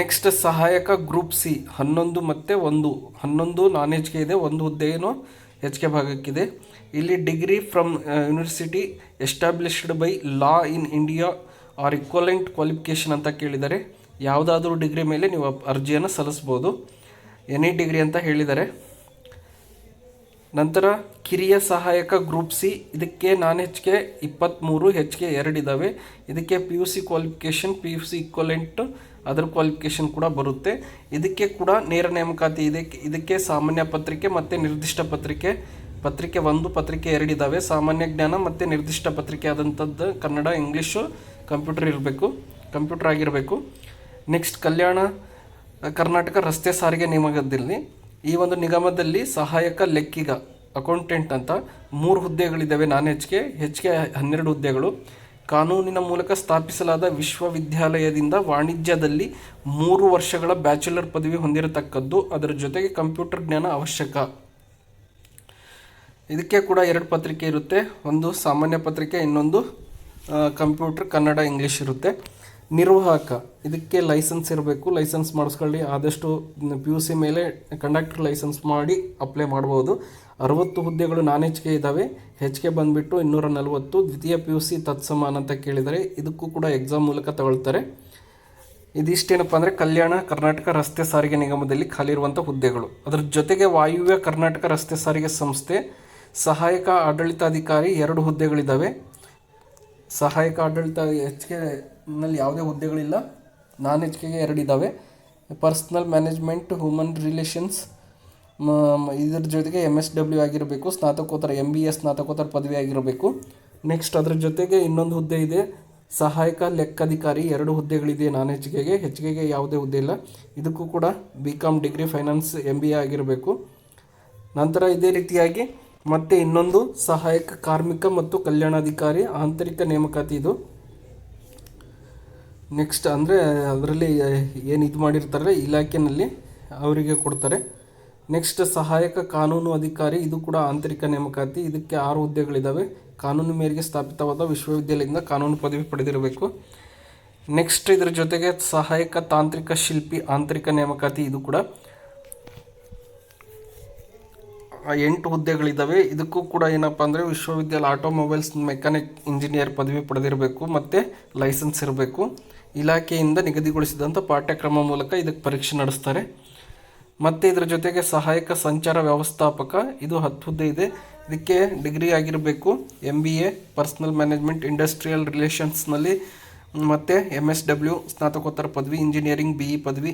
ನೆಕ್ಸ್ಟ್ ಸಹಾಯಕ ಗ್ರೂಪ್ ಸಿ. ಹನ್ನೊಂದು ಮತ್ತು ಒಂದು. ಹನ್ನೊಂದು ನಾನ್ ಎಚ್ ಕೆ ಇದೆ, ಒಂದು ಹುದ್ದೆಯನ್ನು ಕೆ ಭಾಗಕ್ಕಿದೆ. ಇಲ್ಲಿ degree from university established by law in India or equivalent qualification ಅಂತ ಕೇಳಿದರೆ, ಯಾವುದಾದ್ರೂ ಡಿಗ್ರಿ ಮೇಲೆ ನೀವು ಅರ್ಜಿಯನ್ನು ಸಲ್ಲಿಸ್ಬೋದು. ಎನಿ ಡಿಗ್ರಿ ಅಂತ ಹೇಳಿದ್ದಾರೆ ನಂತರ ಕಿರಿಯ ಸಹಾಯಕ ಗ್ರೂಪ್ ಸಿ ಇದಕ್ಕೆ ನಾನ್ ಹೆಚ್ ಕೆ ಇಪ್ಪತ್ತ್ಮೂರು ಹೆಚ್ ಕೆ ಎರಡು ಇದ್ದಾವೆ ಇದಕ್ಕೆ P U C qualification P U C equivalent ಅದರ ಕ್ವಾಲಿಫಿಕೇಷನ್ ಕೂಡ ಬರುತ್ತೆ. ಇದಕ್ಕೆ ಕೂಡ ನೇರ ನೇಮಕಾತಿ ಇದೆ. ಇದಕ್ಕೆ ಸಾಮಾನ್ಯ ಪತ್ರಿಕೆ ಮತ್ತು ನಿರ್ದಿಷ್ಟ ಪತ್ರಿಕೆ ಪತ್ರಿಕೆ ಒಂದು, ಪತ್ರಿಕೆ ಎರಡು ಇದ್ದಾವೆ ಸಾಮಾನ್ಯ ಜ್ಞಾನ ಮತ್ತು ನಿರ್ದಿಷ್ಟ ಪತ್ರಿಕೆ ಆದಂಥದ್ದು ಕನ್ನಡ, ಇಂಗ್ಲೀಷು, ಕಂಪ್ಯೂಟರ್ ಇರಬೇಕು. ಕಂಪ್ಯೂಟರ್ ಆಗಿರಬೇಕು. ನೆಕ್ಸ್ಟ್ ಕಲ್ಯಾಣ, ಕರ್ನಾಟಕ ರಸ್ತೆ ಸಾರಿಗೆ ನಿಗಮದಲ್ಲಿ ಈ ಒಂದು ನಿಗಮದಲ್ಲಿ ಸಹಾಯಕ ಲೆಕ್ಕಿಗ ಅಕೌಂಟೆಂಟ್ ಅಂತ ಮೂರು ಹುದ್ದೆಗಳಿದ್ದಾವೆ non H K H K ಹನ್ನೆರಡು ಹುದ್ದೆಗಳು. ಕಾನೂನಿನ ಮೂಲಕ ಸ್ಥಾಪಿಸಲಾದ ವಿಶ್ವವಿದ್ಯಾಲಯದಿಂದ ವಾಣಿಜ್ಯದಲ್ಲಿ ಮೂರು ವರ್ಷಗಳ ಬ್ಯಾಚುಲರ್ ಪದವಿ ಹೊಂದಿರತಕ್ಕದ್ದು. ಅದರ ಜೊತೆಗೆ ಕಂಪ್ಯೂಟರ್ ಜ್ಞಾನ ಅವಶ್ಯಕ. ಇದಕ್ಕೆ ಕೂಡ ಎರಡು ಪತ್ರಿಕೆ ಇರುತ್ತೆ. ಒಂದು ಸಾಮಾನ್ಯ ಪತ್ರಿಕೆ, ಇನ್ನೊಂದು ಕಂಪ್ಯೂಟರ್ ಕನ್ನಡ, ಇಂಗ್ಲೀಷ್ ಇರುತ್ತೆ. ನಿರ್ವಾಹಕ. ಇದಕ್ಕೆ ಲೈಸೆನ್ಸ್ ಇರಬೇಕು. ಲೈಸೆನ್ಸ್ ಮಾಡಿಸ್ಕೊಳ್ಳಿ. ಆದಷ್ಟು ಪಿ ಯು ಸಿ ಮೇಲೆ ಕಂಡಕ್ಟರ್ ಲೈಸೆನ್ಸ್ ಮಾಡಿ ಅಪ್ಲೈ ಮಾಡ್ಬೋದು. ಅರವತ್ತು ಹುದ್ದೆಗಳು ನಾನ್ ಹೆಚ್ ಕೆ ಇದ್ದಾವೆ ಹೆಚ್ ಕೆ ಬಂದುಬಿಟ್ಟು ಇನ್ನೂರ ನಲವತ್ತು. ದ್ವಿತೀಯ ಪಿ ಯು ಸಿ ತತ್ಸಮಾನ ಅಂತ ಕೇಳಿದರೆ ಇದಕ್ಕೂ ಕೂಡ ಎಕ್ಸಾಮ್ ಮೂಲಕ ತಗೊಳ್ತಾರೆ. ಇದಿಷ್ಟೇನಪ್ಪ ಅಂದರೆ ಕಲ್ಯಾಣ ಕರ್ನಾಟಕ ರಸ್ತೆ ಸಾರಿಗೆ ನಿಗಮದಲ್ಲಿ ಖಾಲಿ ಇರುವಂಥ ಹುದ್ದೆಗಳು. ಅದರ ಜೊತೆಗೆ ವಾಯುವ್ಯ ಕರ್ನಾಟಕ ರಸ್ತೆ ಸಾರಿಗೆ ಸಂಸ್ಥೆ, ಸಹಾಯಕ ಆಡಳಿತಾಧಿಕಾರಿ ಎರಡು ಹುದ್ದೆಗಳಿದ್ದಾವೆ ಸಹಾಯಕ ಆಡಳಿತ ಎಚ್ ನಲ್ಲಿ ಯಾವುದೇ ಹುದ್ದೆಗಳಿಲ್ಲ. ನಾನ್ ಎಚ್ ಕೆಗೆ ಎರಡಿದ್ದಾವೆ ಪರ್ಸ್ನಲ್ ಮ್ಯಾನೇಜ್ಮೆಂಟ್ ಹ್ಯೂಮನ್ ರಿಲೇಷನ್ಸ್ ಇದ್ರ ಜೊತೆಗೆ ಎಂ ಎಸ್ ಡಬ್ಲ್ಯೂ ಆಗಿರಬೇಕು, ಸ್ನಾತಕೋತ್ತರ ಎಂ ಬಿ ಎಸ್ ಸ್ನಾತಕೋತ್ತರ ಪದವಿ ಆಗಿರಬೇಕು. ನೆಕ್ಸ್ಟ್ ಅದ್ರ ಜೊತೆಗೆ ಇನ್ನೊಂದು ಹುದ್ದೆ ಇದೆ. ಸಹಾಯಕ ಲೆಕ್ಕಾಧಿಕಾರಿ ಎರಡು ಹುದ್ದೆಗಳಿದೆ ನಾನ್ ಎಚ್ ಕೆಗೆ ಹೆಚ್ ಕೆಗೆ ಯಾವುದೇ ಹುದ್ದೆ ಇಲ್ಲ. ಇದಕ್ಕೂ ಕೂಡ B com degree finance M B A ಆಗಿರಬೇಕು. ನಂತರ ಇದೇ ರೀತಿಯಾಗಿ ಮತ್ತೆ ಇನ್ನೊಂದು ಸಹಾಯಕ ಕಾರ್ಮಿಕ ಮತ್ತು ಕಲ್ಯಾಣಾಧಿಕಾರಿ, ಆಂತರಿಕ ನೇಮಕಾತಿ ಇದು. ನೆಕ್ಸ್ಟ್ ಅಂದರೆ ಅದರಲ್ಲಿ ಏನು ಇದು ಮಾಡಿರ್ತಾರೆ ಇಲಾಖೆಯಲ್ಲಿ ಅವರಿಗೆ ಕೊಡ್ತಾರೆ. ನೆಕ್ಸ್ಟ್ ಸಹಾಯಕ ಕಾನೂನು ಅಧಿಕಾರಿ, ಇದು ಕೂಡ ಆಂತರಿಕ ನೇಮಕಾತಿ. ಇದಕ್ಕೆ ಆರು ಹುದ್ದೆಗಳಿದ್ದಾವೆ ಕಾನೂನು ಮೇರೆಗೆ ಸ್ಥಾಪಿತವಾದ ವಿಶ್ವವಿದ್ಯಾಲಯದಿಂದ ಕಾನೂನು ಪದವಿ ಪಡೆದಿರಬೇಕು. ನೆಕ್ಸ್ಟ್ ಇದರ ಜೊತೆಗೆ ಸಹಾಯಕ ತಾಂತ್ರಿಕ ಶಿಲ್ಪಿ, ಆಂತರಿಕ ನೇಮಕಾತಿ, ಇದು ಕೂಡ. ಎಂಟು ಹುದ್ದೆಗಳಿದ್ದಾವೆ ಇದಕ್ಕೂ ಕೂಡ ಏನಪ್ಪ ಅಂದರೆ ವಿಶ್ವವಿದ್ಯಾಲಯ ಆಟೋಮೊಬೈಲ್ಸ್ ಮೆಕ್ಯಾನಿಕ್ ಇಂಜಿನಿಯರ್ ಪದವಿ ಪಡೆದಿರಬೇಕು, ಮತ್ತು ಲೈಸೆನ್ಸ್ ಇರಬೇಕು. ಇಲಾಖೆಯಿಂದ ನಿಗದಿಗೊಳಿಸಿದಂಥ ಪಾಠ್ಯಕ್ರಮ ಮೂಲಕ ಇದಕ್ಕೆ ಪರೀಕ್ಷೆ ನಡೆಸ್ತಾರೆ. ಮತ್ತು ಇದರ ಜೊತೆಗೆ ಸಹಾಯಕ ಸಂಚಾರ ವ್ಯವಸ್ಥಾಪಕ, ಇದು ಹತ್ತು ಹುದ್ದೆ ಇದೆ. ಇದಕ್ಕೆ ಡಿಗ್ರಿ ಆಗಿರಬೇಕು M B A personnel management, industrial ರಿಲೇಷನ್ಸ್ನಲ್ಲಿ ಮತ್ತು ಎಂ ಎಸ್ ಡಬ್ಲ್ಯೂ ಸ್ನಾತಕೋತ್ತರ ಪದವಿ, ಇಂಜಿನಿಯರಿಂಗ್ ಬಿ ಇ ಪದವಿ,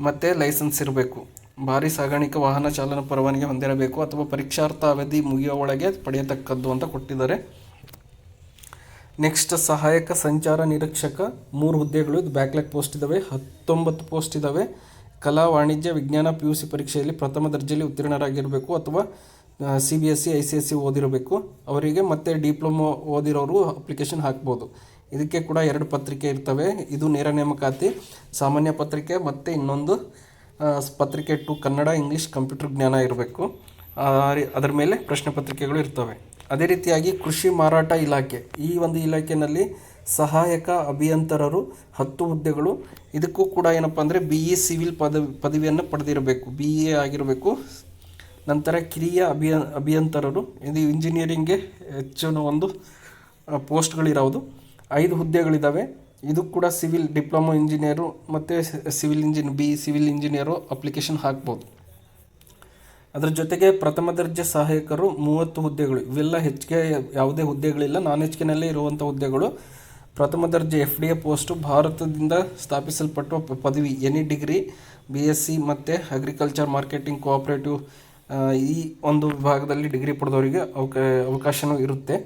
ಮತ್ತು ಲೈಸೆನ್ಸ್ ಇರಬೇಕು. ಭಾರಿ ಸಾಗಾಣಿಕೆ ವಾಹನ ಚಾಲನ ಪರವಾನಗಿ ಹೊಂದಿರಬೇಕು, ಅಥವಾ ಪರೀಕ್ಷಾರ್ಥ ಅವಧಿ ಮುಗಿಯೋ ಒಳಗೆ ಪಡೆಯತಕ್ಕದ್ದು ಅಂತ ಕೊಟ್ಟಿದ್ದಾರೆ. ನೆಕ್ಸ್ಟ್ ಸಹಾಯಕ, ಸಂಚಾರ ನಿರೀಕ್ಷಕ, ಮೂರು ಹುದ್ದೆಗಳು ಇದು ಬ್ಯಾಕ್ಲಾಗ್ ಪೋಸ್ಟ್ ಇದ್ದಾವೆ ಹತ್ತೊಂಬತ್ತು ಪೋಸ್ಟ್ ಇದ್ದಾವೆ ಕಲಾ, ವಾಣಿಜ್ಯ, ವಿಜ್ಞಾನ ಪಿ ಯು ಸಿ ಪರೀಕ್ಷೆಯಲ್ಲಿ ಪ್ರಥಮ ದರ್ಜೆಯಲ್ಲಿ ಉತ್ತೀರ್ಣರಾಗಿರಬೇಕು ಅಥವಾ C B S C I C S C ಓದಿರಬೇಕು. ಅವರಿಗೆ ಮತ್ತೆ ಡಿಪ್ಲೊಮೊ ಓದಿರೋರು ಅಪ್ಲಿಕೇಶನ್ ಹಾಕ್ಬೋದು. ಇದಕ್ಕೆ ಕೂಡ ಎರಡು ಪತ್ರಿಕೆ ಇರ್ತವೆ. ಇದು ನೇರ ನೇಮಕಾತಿ, ಸಾಮಾನ್ಯ ಪತ್ರಿಕೆ ಮತ್ತು ಇನ್ನೊಂದು ಪತ್ರಿಕೆ ಟು ಕನ್ನಡ, ಇಂಗ್ಲೀಷ್, ಕಂಪ್ಯೂಟರ್ ಜ್ಞಾನ ಇರಬೇಕು. ಅದರ ಮೇಲೆ ಪ್ರಶ್ನೆ ಪತ್ರಿಕೆಗಳು ಇರ್ತವೆ. ಅದೇ ರೀತಿಯಾಗಿ ಕೃಷಿ ಮಾರಾಟ ಇಲಾಖೆ, ಈ ಒಂದು ಇಲಾಖೆಯಲ್ಲಿ ಸಹಾಯಕ ಅಭಿಯಂತರರು, ಹತ್ತು ಹುದ್ದೆಗಳು. ಇದಕ್ಕೂ ಕೂಡ ಏನಪ್ಪ ಅಂದರೆ ಬಿ ಇ ಸಿವಿಲ್ ಪದ, ಪದವಿಯನ್ನು ಪಡೆದಿರಬೇಕು. ಬಿ ಎ ಆಗಿರಬೇಕು. ನಂತರ ಕಿರಿಯ ಅಭಿಯ ಅಭಿಯಂತರರು, ಇದು ಇಂಜಿನಿಯರಿಂಗ್ಗೆ ಹೆಚ್ಚಿನ ಒಂದು ಪೋಸ್ಟ್ಗಳಿರೋದು ಐದು ಹುದ್ದೆಗಳಿದ್ದಾವೆ ಇದು ಕೂಡ ಸಿವಿಲ್ ಡಿಪ್ಲೊಮೊ ಇಂಜಿನಿಯರು ಮತ್ತು civil engine B civil engineer application ಹಾಕ್ಬೋದು. ಅದರ ಜೊತೆಗೆ ಪ್ರಥಮ ದರ್ಜೆ ಸಹಾಯಕರು ಮೂವತ್ತು ಹುದ್ದೆಗಳು. ಇವೆಲ್ಲ ಹೆಚ್ಚಿಗೆ ಯಾವುದೇ ಹುದ್ದೆಗಳಿಲ್ಲ. ನಾನ್ ಹೆಚ್ಚಿಗೆನಲ್ಲೇ ಇರುವಂಥ ಹುದ್ದೆಗಳು. ಪ್ರಥಮ ದರ್ಜೆ ಎಫ್ ಡಿ ಎ ಪೋಸ್ಟು ಭಾರತದಿಂದ ಸ್ಥಾಪಿಸಲ್ಪಟ್ಟ ಪದವಿ any degree, B S C ಮತ್ತು ಅಗ್ರಿಕಲ್ಚರ್ ಮಾರ್ಕೆಟಿಂಗ್ ಕೋಆಪ್ರೇಟಿವ್ ಈ ಒಂದು ವಿಭಾಗದಲ್ಲಿ ಡಿಗ್ರಿ ಪಡೆದವರಿಗೆ ಅವಕ ಅವಕಾಶವೂ ಇರುತ್ತೆ.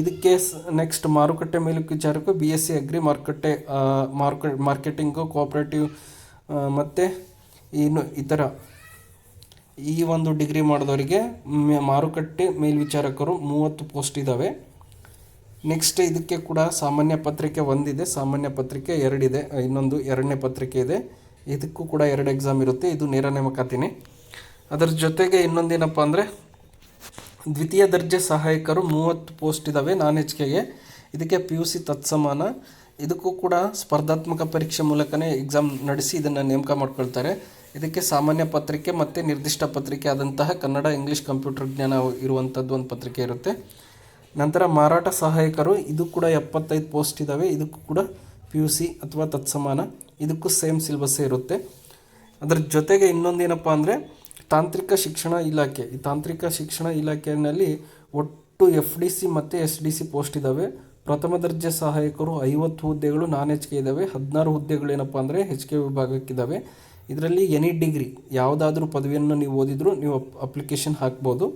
ಇದಕ್ಕೆ ನೆಕ್ಸ್ಟ್ ಮಾರುಕಟ್ಟೆ ಮೇಲ್ವಿಚಾರಕ ಬಿ ಎಸ್ ಸಿ ಅಗ್ರಿ ಮಾರುಕಟ್ಟೆ ಮಾರುಕ, ಮಾರ್ಕೆಟಿಂಗು, ಕೋಆಪ್ರೇಟಿವ್ ಮತ್ತು ಇನ್ನು ಇತರ ಈ ಒಂದು ಡಿಗ್ರಿ ಮಾಡಿದವರಿಗೆ ಮಾರುಕಟ್ಟೆ ಮೇಲ್ವಿಚಾರಕರು ಮೂವತ್ತು ಪೋಸ್ಟ್ ಇದ್ದಾವೆ ನೆಕ್ಸ್ಟ್ ಇದಕ್ಕೆ ಕೂಡ ಸಾಮಾನ್ಯ ಪತ್ರಿಕೆ ಒಂದಿದೆ. ಸಾಮಾನ್ಯ ಪತ್ರಿಕೆ ಎರಡಿದೆ. ಇನ್ನೊಂದು ಎರಡನೇ ಪತ್ರಿಕೆ ಇದೆ. ಇದಕ್ಕೂ ಕೂಡ ಎರಡು ಎಕ್ಸಾಮ್ ಇರುತ್ತೆ. ಇದು ನೇರ ನೇಮಕಾತಿನೇ. ಅದರ ಜೊತೆಗೆ ಇನ್ನೊಂದೇನಪ್ಪ ಅಂದರೆ, ದ್ವಿತೀಯ ದರ್ಜೆ ಸಹಾಯಕರು ಮೂವತ್ತು ಪೋಸ್ಟ್ ಇದ್ದಾವೆ ನಾನ್ ಎಚ್ ಕೆಗೆ ಇದಕ್ಕೆ ಪಿ ಯು ಸಿ ತತ್ಸಮಾನ. ಇದಕ್ಕೂ ಕೂಡ ಸ್ಪರ್ಧಾತ್ಮಕ ಪರೀಕ್ಷೆ ಮೂಲಕನೇ ಎಕ್ಸಾಮ್ ನಡೆಸಿ ಇದನ್ನು ನೇಮಕ ಮಾಡ್ಕೊಳ್ತಾರೆ. ಇದಕ್ಕೆ ಸಾಮಾನ್ಯ ಪತ್ರಿಕೆ ಮತ್ತು ನಿರ್ದಿಷ್ಟ ಪತ್ರಿಕೆ ಆದಂತಹ ಕನ್ನಡ ಇಂಗ್ಲೀಷ್ ಕಂಪ್ಯೂಟರ್ ಜ್ಞಾನ ಇರುವಂಥದ್ದು ಒಂದು ಪತ್ರಿಕೆ ಇರುತ್ತೆ. ನಂತರ ಮಾರಾಟ ಸಹಾಯಕರು, ಇದು ಕೂಡ ಎಪ್ಪತ್ತೈದು ಪೋಸ್ಟ್ ಇದ್ದಾವೆ ಇದಕ್ಕೂ ಕೂಡ ಪಿ ಯು ಸಿ ಅಥವಾ ತತ್ಸಮಾನ. ಇದಕ್ಕೂ ಸೇಮ್ ಸಿಲೆಬಸ್ಸೇ ಇರುತ್ತೆ. ಅದರ ಜೊತೆಗೆ ಇನ್ನೊಂದೇನಪ್ಪ ಅಂದರೆ, ತಾಂತ್ರಿಕ ಶಿಕ್ಷಣ ಇಲಾಖೆ. ಈ ತಾಂತ್ರಿಕ ಶಿಕ್ಷಣ ಇಲಾಖೆಯಲ್ಲಿ ಒಟ್ಟು ಎಫ್ ಡಿ ಸಿ ಮತ್ತು ಎಸ್ ಡಿ ಸಿ ಪೋಸ್ಟ್ ಇದ್ದಾವೆ ಪ್ರಥಮ ದರ್ಜೆ ಸಹಾಯಕರು ಐವತ್ತು ಹುದ್ದೆಗಳು ನಾನ್ ಎಚ್ ಕೆ ಇದ್ದಾವೆ ಹದಿನಾರು ಹುದ್ದೆಗಳು ಏನಪ್ಪ ಅಂದರೆ ಹೆಚ್ ಕೆ ವಿಭಾಗಕ್ಕಿದ್ದಾವೆ ಇದರಲ್ಲಿ ಎನಿ ಡಿಗ್ರಿ ಯಾವುದಾದ್ರೂ ಪದವಿಯನ್ನು ನೀವು ಓದಿದರೂ ನೀವು ಅಪ್ಲಿಕೇಶನ್ ಹಾಕ್ಬೋದು.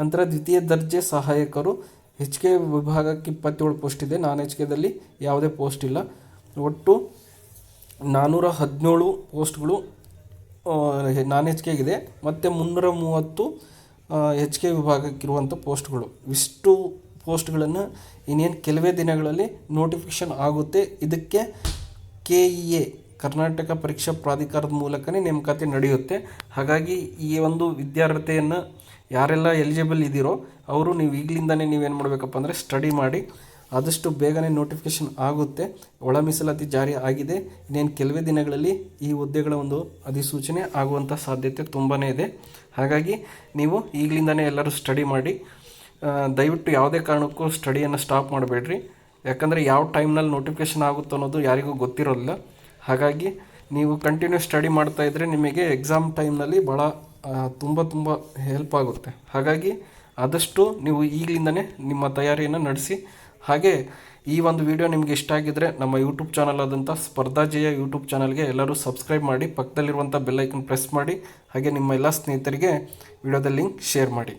ನಂತರ ದ್ವಿತೀಯ ದರ್ಜೆ ಸಹಾಯಕರು ಹೆಚ್ ಕೆ ವಿಭಾಗಕ್ಕೆ ಇಪ್ಪತ್ತೇಳು ಪೋಸ್ಟ್ ಇದೆ. ನಾನ್ ಎಚ್ ಕೆದಲ್ಲಿ ಯಾವುದೇ ಪೋಸ್ಟ್ ಇಲ್ಲ. ಒಟ್ಟು ನಾನ್ನೂರ ಹದಿನೇಳು ಪೋಸ್ಟ್ಗಳು ನಾನ್ ಎಚ್ ಕೆಗಿದೆ ಮತ್ತು ಮುನ್ನೂರ ಮೂವತ್ತು ಹೆಚ್ ಕೆ ವಿಭಾಗಕ್ಕಿರುವಂಥ ಪೋಸ್ಟ್ಗಳು ಇಷ್ಟು ಪೋಸ್ಟ್ಗಳನ್ನು ಇನ್ನೇನು ಕೆಲವೇ ದಿನಗಳಲ್ಲಿ ನೋಟಿಫಿಕೇಷನ್ ಆಗುತ್ತೆ. ಇದಕ್ಕೆ ಕೆ ಇ ಎ ಕರ್ನಾಟಕ ಪರೀಕ್ಷಾ ಪ್ರಾಧಿಕಾರದ ಮೂಲಕನೇ ನೇಮಕಾತಿ ನಡೆಯುತ್ತೆ. ಹಾಗಾಗಿ ಈ ಒಂದು ವಿದ್ಯಾರ್ಹತೆಯನ್ನು ಯಾರೆಲ್ಲ ಎಲಿಜಿಬಲ್ ಇದ್ದೀರೋ ಅವರು ನೀವು ಈಗಲಿಂದನೇ ನೀವೇನು ಮಾಡಬೇಕಪ್ಪ ಅಂದರೆ ಸ್ಟಡಿ ಮಾಡಿ, ಆದಷ್ಟು ಬೇಗನೆ ನೋಟಿಫಿಕೇಷನ್ ಆಗುತ್ತೆ. ಒಳ ಮೀಸಲಾತಿ ಜಾರಿ ಆಗಿದೆ. ಇನ್ನೇನು ಕೆಲವೇ ದಿನಗಳಲ್ಲಿ ಈ ಹುದ್ದೆಗಳ ಒಂದು ಅಧಿಸೂಚನೆ ಆಗುವಂಥ ಸಾಧ್ಯತೆ ತುಂಬಾ ಇದೆ. ಹಾಗಾಗಿ ನೀವು ಈಗಲಿಂದನೇ ಎಲ್ಲರೂ ಸ್ಟಡಿ ಮಾಡಿ ದಯವಿಟ್ಟು ಯಾವುದೇ ಕಾರಣಕ್ಕೂ ಸ್ಟಡಿಯನ್ನು ಸ್ಟಾಪ್ ಮಾಡಬೇಡ್ರಿ. ಯಾಕಂದರೆ ಯಾವ ಟೈಮ್ನಲ್ಲಿ ನೋಟಿಫಿಕೇಷನ್ ಆಗುತ್ತೋ ಅನ್ನೋದು ಯಾರಿಗೂ ಗೊತ್ತಿರೋಲ್ಲ ಹಾಗಾಗಿ ನೀವು ಕಂಟಿನ್ಯೂ ಸ್ಟಡಿ ಮಾಡ್ತಾ ಇದ್ದರೆ ನಿಮಗೆ ಎಕ್ಸಾಮ್ ಟೈಮ್ನಲ್ಲಿ ಭಾಳ ತುಂಬ ತುಂಬ ಹೆಲ್ಪ್ ಆಗುತ್ತೆ. ಹಾಗಾಗಿ ಆದಷ್ಟು ನೀವು ಈಗಲಿಂದನೇ ನಿಮ್ಮ ತಯಾರಿಯನ್ನು ನಡೆಸಿ. ಹಾಗೆ ಈ ಒಂದು ವಿಡಿಯೋ ನಿಮಗೆ ಇಷ್ಟ ಆಗಿದ್ದರೆ ನಮ್ಮ ಯೂಟ್ಯೂಬ್ ಚಾನಲ್ ಆದಂಥ ಸ್ಪರ್ಧಾಜಯ ಯೂಟ್ಯೂಬ್ ಚಾನಲ್ಗೆ ಎಲ್ಲರೂ ಸಬ್ಸ್ಕ್ರೈಬ್ ಮಾಡಿ ಪಕ್ಕದಲ್ಲಿರುವಂಥ ಬೆಲ್ಲೈಕನ್ ಪ್ರೆಸ್ ಮಾಡಿ. ಹಾಗೆ ನಿಮ್ಮ ಎಲ್ಲ ಸ್ನೇಹಿತರಿಗೆ ವಿಡಿಯೋದ ಲಿಂಕ್ ಶೇರ್ ಮಾಡಿ.